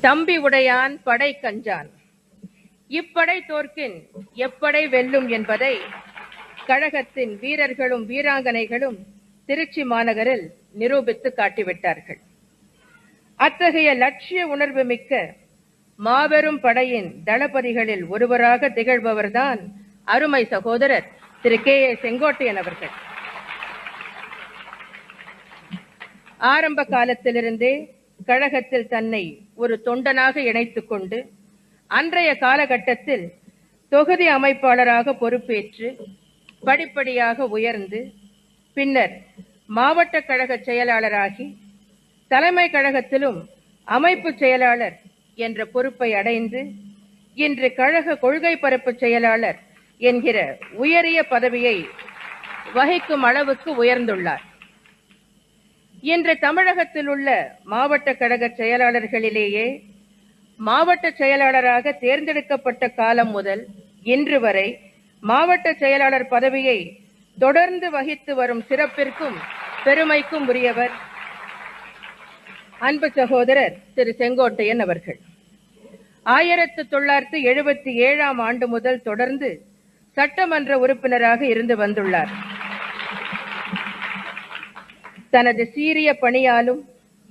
தம்பி உடையான் படை கஞ்சான். இப்படை தோற்கின் எப்படை வெல்லும் என்பதை கழகத்தின் வீரர்களும் வீராங்கனைகளும் திருச்சி மாநகரில் நிரூபித்து காட்டிவிட்டார்கள். அத்தகைய லட்சிய உணர்வு மிக்க மாபெரும் படையின் தளபதிகளில் ஒருவராக திகழ்பவர்தான் அருமை சகோதரர் திரு கே ஏ செங்கோட்டையன் அவர்கள். ஆரம்ப காலத்திலிருந்தே கழகத்தில் தன்னை ஒரு தொண்டனாக இணைத்துக் கொண்டு அன்றைய காலகட்டத்தில் தொகுதி அமைப்பாளராக பொறுப்பேற்று படிப்படியாக உயர்ந்து பின்னர் மாவட்ட கழக செயலாளராகி தலைமை கழகத்திலும் அமைப்பு செயலாளர் என்ற பொறுப்பை அடைந்து இன்று கழக கொள்கை பரப்பு செயலாளர் என்கிற உயரிய பதவியை வகிக்கும் அளவுக்கு உயர்ந்துள்ளார். இன்று தமிழகத்தில் உள்ள மாவட்ட கழக செயலாளர்களிலேயே மாவட்ட செயலாளராக தேர்ந்தெடுக்கப்பட்ட காலம் முதல் இன்று வரை மாவட்ட செயலாளர் பதவியை தொடர்ந்து வகித்து வரும் சிறப்பிற்கும் பெருமைக்கும் உரியவர் அன்பு சகோதரர் திரு செங்கோட்டையன் அவர்கள். ஆயிரத்து தொள்ளாயிரத்து எழுபத்தி ஏழாம் ஆண்டு முதல் தொடர்ந்து சட்டமன்ற உறுப்பினராக இருந்து வந்துள்ளார். தனது சீரிய பணியாலும்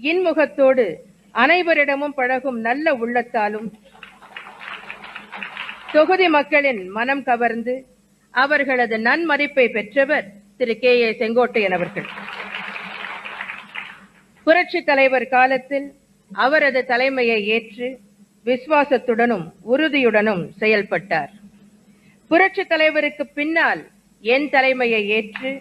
இன்முகத்தோடு அனைவரிடமும் பழகும் நல்ல உள்ளத்தாலும் தொகுதி மக்களின் மனம் கவர்ந்து அவர்களது நன்மதிப்பை பெற்றவர் திரு கே. ஏ. செங்கோட்டையன் அவர்கள். புரட்சி தலைவர் காலத்தில் அவரது தலைமையை ஏற்று விசுவாசத்துடனும் உறுதியுடனும் செயல்பட்டார். புரட்சி தலைவருக்கு பின்னால் என் தலைமையை ஏற்று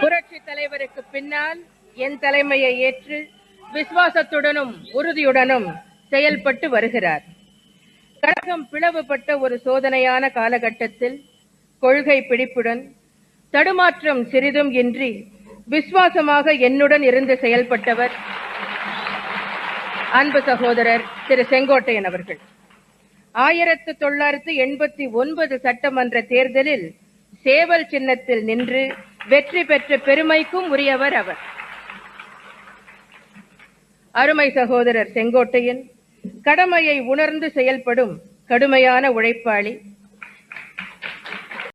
புரட்சி தலைவருக்கு பின்னால் என் தலைமையை ஏற்று விசுவாசத்துடனும் உறுதியுடனும் செயல்பட்டு வருகிறார். கழகம் பிளவுபட்ட ஒரு சோதனையான காலகட்டத்தில் கொள்கை பிடிப்புடன் தடுமாற்றம் சிறிதும் இன்றி விசுவாசமாக என்னுடன் இருந்து செயல்பட்டவர் அன்பு சகோதரர் திரு செங்கோட்டையன் அவர்கள். ஆயிரத்து தொள்ளாயிரத்து எண்பத்தி ஒன்பது சட்டமன்ற தேர்தலில் சேவல் சின்னத்தில் நின்று வெற்றி பெற்ற பெருமைக்கும் உரியவர் அவர். அருமை சகோதரர் செங்கோட்டையன் கடமையை உணர்ந்து செயல்படும் கடுமையான உழைப்பாளி